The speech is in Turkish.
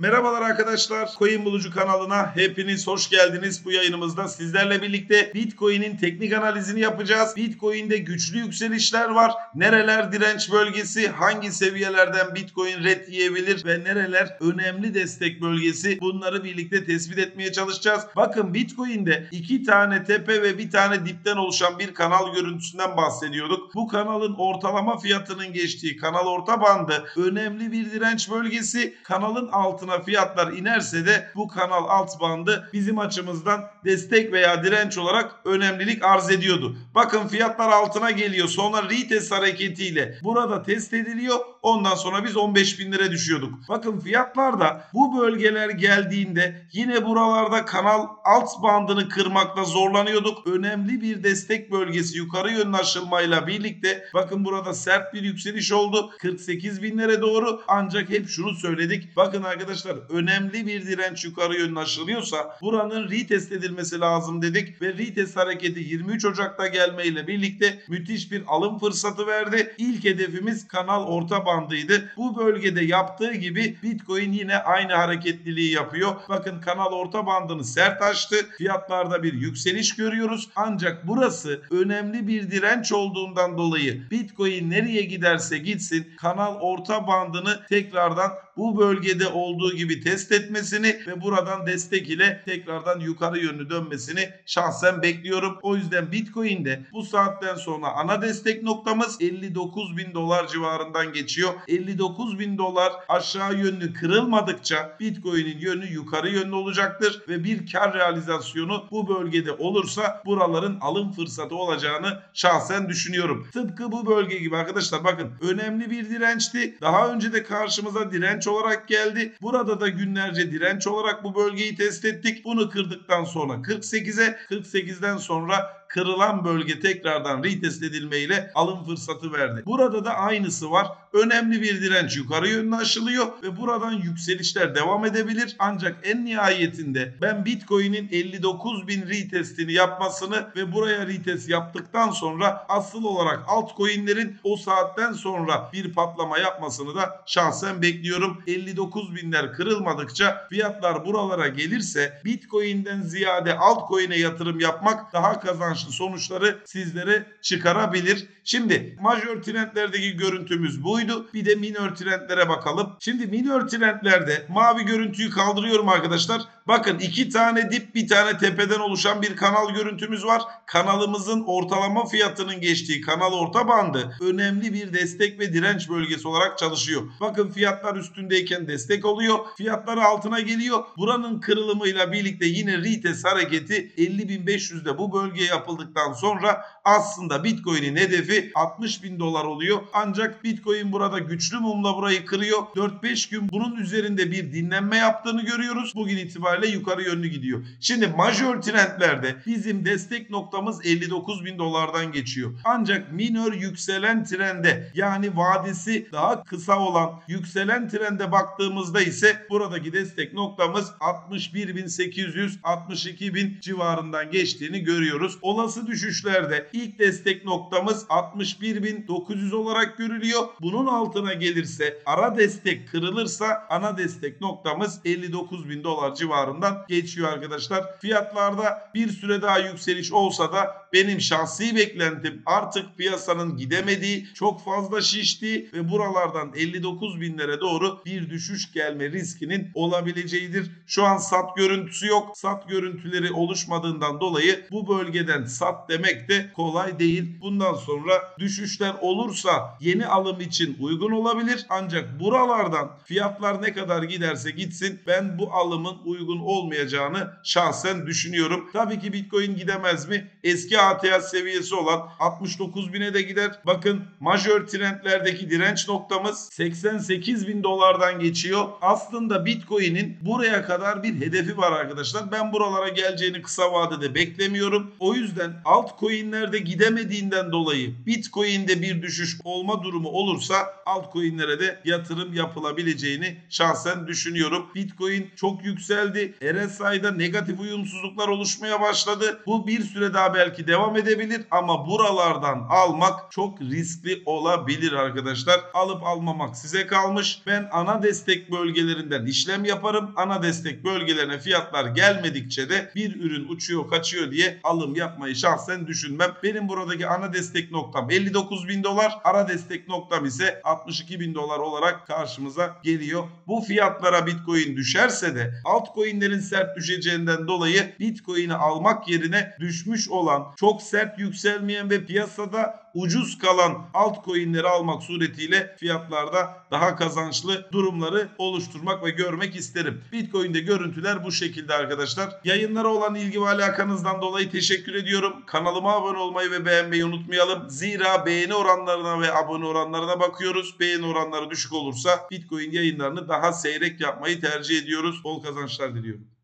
Merhabalar arkadaşlar. Coin Bulucu kanalına hepiniz hoş geldiniz. Bu yayınımızda sizlerle birlikte Bitcoin'in teknik analizini yapacağız. Bitcoin'de güçlü yükselişler var. Nereler direnç bölgesi, hangi seviyelerden Bitcoin red yiyebilir ve nereler önemli destek bölgesi bunları birlikte tespit etmeye çalışacağız. Bakın Bitcoin'de iki tane tepe ve bir tane dipten oluşan bir kanal görüntüsünden bahsediyorduk. Bu kanalın ortalama fiyatının geçtiği kanal orta bandı önemli bir direnç bölgesi. Kanalın altına fiyatlar inerse de bu kanal alt bandı bizim açımızdan destek veya direnç olarak önemlilik arz ediyordu. Bakın fiyatlar altına geliyor. Sonra retest hareketiyle burada test ediliyor. Ondan sonra biz 15 bin lira düşüyorduk. Bakın fiyatlar da bu bölgeler geldiğinde yine buralarda kanal alt bandını kırmakta zorlanıyorduk. Önemli bir destek bölgesi yukarı yönlü aşılmayla birlikte bakın burada sert bir yükseliş oldu. 48 binlere doğru ancak hep şunu söyledik. Bakın arkadaşlar önemli bir direnç yukarı yönlü aşılıyorsa buranın retest edilmesi lazım dedik ve retest hareketi 23 Ocak'ta gelmeyle birlikte müthiş bir alım fırsatı verdi. İlk hedefimiz kanal orta bandıydı. Bu bölgede yaptığı gibi Bitcoin yine aynı hareketliliği yapıyor. Bakın kanal orta bandını sert açtı. Fiyatlarda bir yükseliş görüyoruz. Ancak burası önemli bir direnç olduğundan dolayı Bitcoin nereye giderse gitsin kanal orta bandını tekrardan bu bölgede olduğu gibi test etmesini ve buradan destek ile tekrardan yukarı yönlü dönmesini şahsen bekliyorum. O yüzden Bitcoin'de bu saatten sonra ana destek noktamız 59 bin dolar civarından geçiyor. 59 bin dolar aşağı yönlü kırılmadıkça Bitcoin'in yönü yukarı yönlü olacaktır ve bir kar realizasyonu bu bölgede olursa buraların alım fırsatı olacağını şahsen düşünüyorum. Tıpkı bu bölge gibi arkadaşlar bakın önemli bir dirençti. Daha önce de karşımıza direnç olarak geldi. Burada da günlerce direnç olarak bu bölgeyi test ettik. Bunu kırdıktan sonra 48'e 48'den sonra kırılan bölge tekrardan retest edilmeyle alım fırsatı verdi. Burada da aynısı var. Önemli bir direnç yukarı yönlü aşılıyor ve buradan yükselişler devam edebilir. Ancak en nihayetinde ben Bitcoin'in 59 bin retestini yapmasını ve buraya retest yaptıktan sonra asıl olarak altcoin'lerin o saatten sonra bir patlama yapmasını da şahsen bekliyorum. 59 binler kırılmadıkça fiyatlar buralara gelirse Bitcoin'den ziyade altcoin'e yatırım yapmak daha kazançlı sonuçları sizlere çıkarabilir. Şimdi majör trendlerdeki görüntümüz buydu. Bir de minör trendlere bakalım. Şimdi minör trendlerde mavi görüntüyü kaldırıyorum arkadaşlar. Bakın iki tane dip bir tane tepeden oluşan bir kanal görüntümüz var. Kanalımızın ortalama fiyatının geçtiği kanal orta bandı önemli bir destek ve direnç bölgesi olarak çalışıyor. Bakın fiyatlar üstündeyken destek oluyor. Fiyatlar altına geliyor. Buranın kırılımıyla birlikte yine retest hareketi 50.500'de bu bölgeye yapıldıktan sonra aslında Bitcoin'in hedefi 60 bin dolar oluyor. Ancak Bitcoin burada güçlü mumla burayı kırıyor. 4-5 gün bunun üzerinde bir dinlenme yaptığını görüyoruz. Bugün itibariyle yukarı yönlü gidiyor. Şimdi majör trendlerde bizim destek noktamız 59 bin dolardan geçiyor. Ancak minör yükselen trende yani vadesi daha kısa olan yükselen trende baktığımızda ise buradaki destek noktamız 61.800 62.000 civarından geçtiğini görüyoruz. Olası düşüşlerde ilk destek noktamız 61.900 olarak görülüyor. Bunun altına gelirse ara destek kırılırsa ana destek noktamız 59.000 dolar civarından geçiyor arkadaşlar. Fiyatlarda bir süre daha yükseliş olsa da benim şahsi beklentim artık piyasanın gidemediği, çok fazla şiştiği ve buralardan 59 binlere doğru bir düşüş gelme riskinin olabileceğidir. Şu an sat görüntüsü yok. Sat görüntüleri oluşmadığından dolayı bu bölgeden sat demek de kolay değil. Bundan sonra düşüşler olursa yeni alım için uygun olabilir. Ancak buralardan fiyatlar ne kadar giderse gitsin ben bu alımın uygun olmayacağını şahsen düşünüyorum. Tabii ki Bitcoin gidemez mi? Eski ATH seviyesi olan 69 bine de gider. Bakın majör trendlerdeki direnç noktamız 88 bin dolardan geçiyor. Aslında Bitcoin'in buraya kadar bir hedefi var arkadaşlar. Ben buralara geleceğini kısa vadede beklemiyorum. O yüzden altcoin'lerde gidemediğinden dolayı Bitcoin'de bir düşüş olma durumu olursa altcoin'lere de yatırım yapılabileceğini şahsen düşünüyorum. Bitcoin çok yükseldi. RSI'da negatif uyumsuzluklar oluşmaya başladı. Bu bir süre daha belki devam edebilir ama buralardan almak çok riskli olabilir arkadaşlar. Alıp almamak size kalmış. Ben ana destek bölgelerinden işlem yaparım. Ana destek bölgelerine fiyatlar gelmedikçe de bir ürün uçuyor kaçıyor diye alım yapmayı şahsen düşünmem. Benim buradaki ana destek noktam 59 bin dolar. Ara destek noktam ise 62 bin dolar olarak karşımıza geliyor. Bu fiyatlara Bitcoin düşerse de altcoin'lerin sert düşeceğinden dolayı Bitcoin'i almak yerine düşmüş olan çok sert yükselmeyen ve piyasada ucuz kalan altcoin'leri almak suretiyle fiyatlarda daha kazançlı durumları oluşturmak ve görmek isterim. Bitcoin'de görüntüler bu şekilde arkadaşlar. Yayınlara olan ilgi ve alakanızdan dolayı teşekkür ediyorum. Kanalıma abone olmayı ve beğenmeyi unutmayalım. Zira beğeni oranlarına ve abone oranlarına bakıyoruz. Beğeni oranları düşük olursa Bitcoin yayınlarını daha seyrek yapmayı tercih ediyoruz. Bol kazançlar diliyorum.